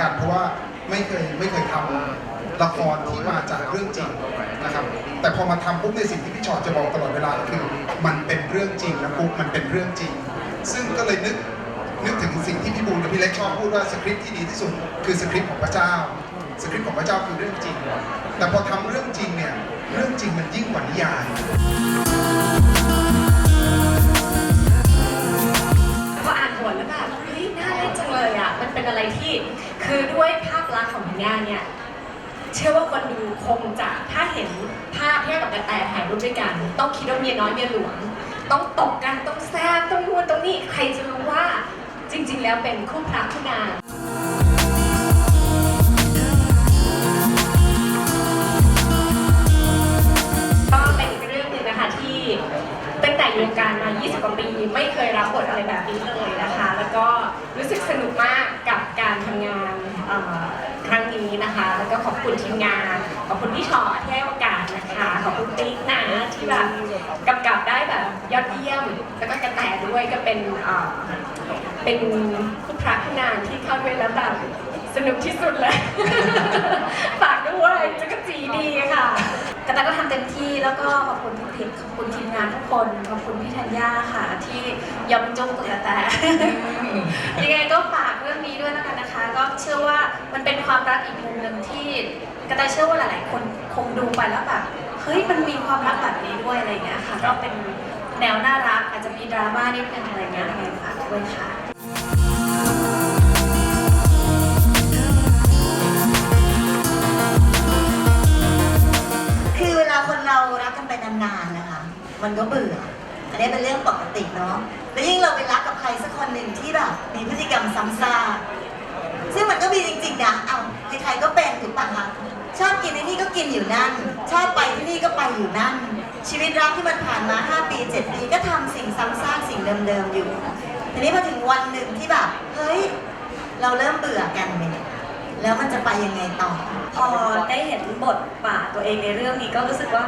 กัน เพราะว่าไม่เคยไม่เคยทำละครที่มาจากเรื่องจริงนะครับ แต่พอมาทำปุ๊บในสิ่งที่พี่ชอตจะบอกตลอดเวลาคือ มันเป็นเรื่องจริงนะปุ๊บมันเป็นเรื่องจริง ซึ่งก็เลยนึกนึกถึงสิ่งที่พี่บูลกับพี่เล็กชอบพูดว่าสคริปต์ที่ดีที่สุดคือสคริปต์ของพระเจ้าสคริปต์ของพระเจ้าคือเรื่องจริง แต่พอทำเรื่องจริงเนี่ย เรื่องจริงมันยิ่งกว่านิยาย น่าเล่นจังเลยอะ มันเป็นอะไรที่คือด้วยภาพลักษณ์ของธัญญาเนี่ย เชื่อว่าคนดูคงจะถ้าเห็นภาพที่กับกระแตถ่ายรูปด้วยกัน ต้องคิดว่าเมียน้อยเมียหลวง ต้องตกกันต้องแซ่บต้องนู่นต้องนี่ใครจะรู้ว่าจริง ๆ แล้วเป็นคู่พระคู่นางก็เป็นอีกเรื่องหนึ่งนะคะที่ตั้งแต่อยู่วงการมา 20 กว่าปี ไม่เคยรับบทอะไรแบบนี้เลยนะคะ แล้วก็ รู้สึกสนุกมากกับการทำงานครั้งนี้นะคะ แล้วก็ขอบคุณทีมงาน ขอบคุณพี่ชอที่ให้โอกาสนะคะ ขอบคุณติ๊กนะที่แบบกำกับได้แบบยอดเยี่ยม แล้วก็กระแตด้วยก็เป็นเอ่อเป็นผู้พระผู้นางที่เข้าด้วยแล้วแบบสนุกที่สุดเลยฝาก ด้วยจักรจีดีค่ะกระแตก็ทำเต็มที่แล้วก็ขอบคุณพี่ทิพย์ขอบคุณทีมงานทุกคน ขอบคุณพี่ธัญญาค่ะ ที่ยอมจุ้งกับกระแตยังไงก็ฝากเรื่องนี้ด้วยแล้วกันนะคะ ก็เชื่อว่ามันเป็นความรักอีกมุมหนึ่งที่กระแตเชื่อว่าหลาย ๆ คนคงดูไปแล้วแบบเฮ้ยมันมีความรักแบบนี้ด้วยอะไรอย่างเงี้ยค่ะ ก็เป็นแนวน่ารักอาจจะมีดราม่านิดนึงอะไรเงี้ยยังไงฝากด้วยค่ะ กันไปนานๆนะคะ มันก็เบื่อ อันนี้เป็นเรื่องปกติเนาะ แล้วยิ่งเราไปรักกับใครสักคนหนึ่งที่แบบมีพฤติกรรมซ้ำซากซึ่งมันก็มีจริงๆนะเอาใครๆก็เป็นถูกปะคะชอบกินที่นี่ก็กินอยู่นั่น ชอบไปที่นี่ก็ไปอยู่นั่น ชีวิตรักที่มันผ่านมา 5 ปี 7 ปีก็ทำสิ่งซ้ำซากสิ่งเดิมๆอยู่ ทีนี้พอถึงวันหนึ่งที่แบบ เฮ้ย เราเริ่มเบื่อกันเนี่ยแล้วมันจะไปยังไงต่อ พอได้เห็นบทบาทตัวเองในเรื่องนี้ก็รู้สึกว่า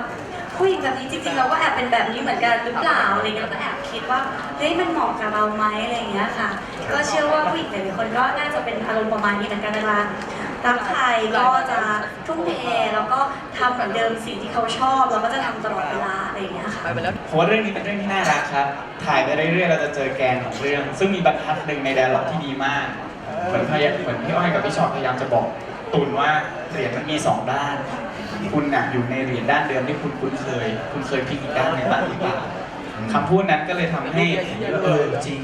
ผู้หญิงแบบนี้จริงๆเราก็แอบเป็นแบบนี้เหมือนกันหรือเปล่าอะไรเงี้ยก็แอบคิดว่าเฮ้ยมันเหมาะกับเราไหมอะไรเงี้ยค่ะ ก็เชื่อว่าผู้หญิงหลายๆคนก็น่าจะเป็นอารมณ์ประมาณนี้เหมือนกันนะคะรักใครก็จะทุ่มเทแล้วก็ทำเหมือนเดิมสิ่งที่เขาชอบแล้วก็จะทำตลอดเวลาอะไรเงี้ยค่ะผมว่าเรื่องนี้เป็นเรื่องที่น่ารักครับ ถ่ายไปเรื่อยๆ เราจะเจอแกนของเรื่อง ซึ่งมีบรรทัดหนึ่งในไดร์ล็อกที่ดีมาก เหมือนพยายามเหมือนพี่อ้อยกับพี่ชอตพยายามจะบอกตุนว่าเหรียญมันมีสองด้าน คุณน่ะอยู่ในเหรียญด้านเดิมที่คุณคุ้นเคย คุณเคยพลิกอีกด้านในงบ้างหรือเปล่าคำพูดนั้นก็เลยทำให้เห็นว่าเออจริง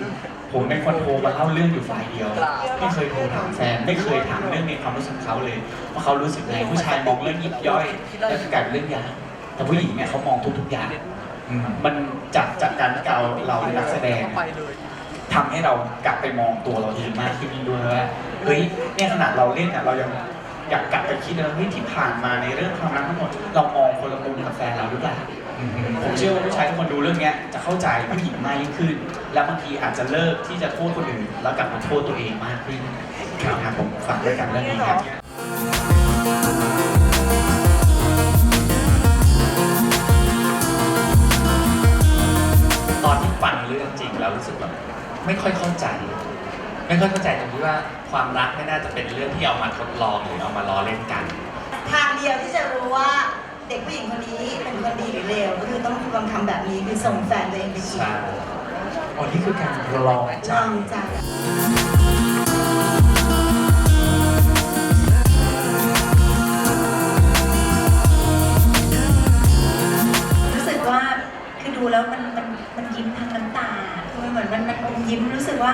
ผมเป็นคนโทรมาเล่าเรื่องอยู่ฝ่ายเดียวไม่เคยโทรถามแฟนไม่เคยถามเรื่องในความรู้สึกเขาเลยว่าเขารู้สึกไงผู้ชายมองเรื่องยิบย่อยแล้วกลายเป็นเรื่องใหญ่แต่ผู้หญิงเนี่ยเขามองทุกๆอย่างอืมมันจากจากการที่เราเราเป็นนักแสดงทำให้เรากลับไปมองตัวเราเองมากขึ้นยิ่งด้วยว่าเฮ้ยเนี่ยขนาดเราเล่นอะเรายัง อยากกลับไปคิดนะเฮ้ยที่ผ่านมาในเรื่องความรักทั้งหมด เรามองคนละมุมกับแฟนเราหรือเปล่าอืมผมเชื่อว่าผู้ชายทุกคนดูเรื่องเนี้ยจะเข้าใจผู้หญิงมากยิ่งขึ้น แล้วบางทีอาจจะเลิกที่จะโทษคนอื่น แล้วกลับมาโทษตัวเองมากขึ้นครับผมฝากด้วยกันเรื่องนี้ครับตอนที่ฟังเรื่องจริงแล้วรู้สึกแบบไม่ค่อยเข้าใจ ไม่ค่อยเข้าใจตรงที่ว่าความรักไม่น่าจะเป็นเรื่องที่เอามาทดลองหรือเอามาล้อเล่นกัน ทางเดียวที่จะรู้ว่าเด็กผู้หญิงคนนี้เป็นคนดีหรือเลวก็คือต้องลองทำแบบนี้คือส่งแฟนตัวเองไปจีบใช่อ๋อนี่คือการลองลใจองใจรู้สึกว่าคือดูแล้วมันมันมันยิ้มทั้งน้ำตาคือมันเหมือนมันมันอมยิ้มรู้สึกว่า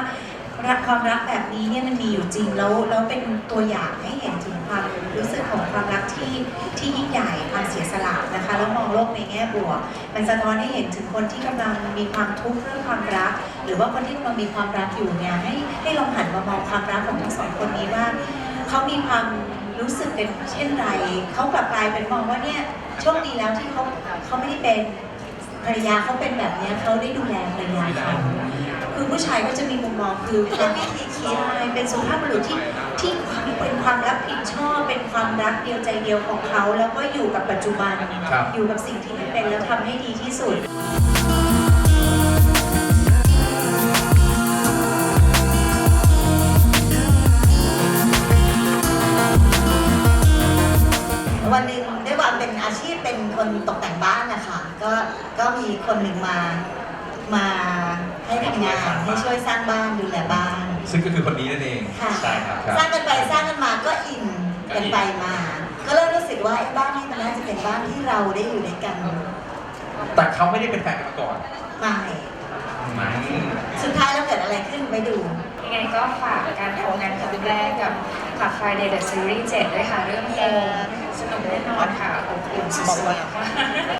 รักความรักแบบนี้เนี่ยมันมีอยู่จริงแล้วแล้วเป็นตัวอย่างให้เห็นถึงความรู้สึกของความรักที่ที่ยิ่งใหญ่ความเสียสละนะคะ แล้วมองโลกในแง่บวก มันสะท้อนให้เห็นถึงคนที่กำลังมีความทุกข์เรื่องความรัก หรือว่าคนที่กำลังมีความรักอยู่เนี่ยให้ให้ลองหันมามองความรักของทั้งสองคนนี้ว่าเขามีความรู้สึกเป็นเช่นไรเขากลับกลายเป็นมองว่าเนี่ยโชคดีแล้วที่เขาเขาไม่ได้เป็นภรรยาเขาเป็นแบบนี้เขาได้ดูแลภรรยาเขา คือผู้ชายก็จะมีมุมมองคือเป็นวิธีคิดเป็นสุภาพบุรุษที่ที่เป็นความรับผิดชอบ เป็นความรักเดียวใจเดียวของเขา แล้วก็อยู่กับปัจจุบัน ครับ อยู่กับสิ่งที่มันเป็นแล้วทำให้ดีที่สุด วันหนึ่งด้วยความเป็นอาชีพเป็นคนตกแต่งบ้านนะคะมีคนหนึ่งมา มาให้ทำงานให้ช่วยสร้างบ้านดูแลบ้าน ซึ่งก็คือคนนี้นั่นเองค่ะ ใช่ครับสร้างกันไปสร้างกันมาก็อินกันไปมา ก็เริ่มรู้สึกว่าไอ้บ้านนี้มันน่าจะเป็นบ้านที่เราได้อยู่ด้วยกันแต่เขาไม่ได้เป็นแฟนกันมาก่อนไม่ไม่สุดท้ายแล้วเกิดอะไรขึ้นไปดู ยังไงก็ฝากการทำงานครั้งแรกกับขับ Friday the Series 7ด้วยค่ะ เรื่องโฮมสนุกแน่นอนค่ะอบอุ่นสุดๆ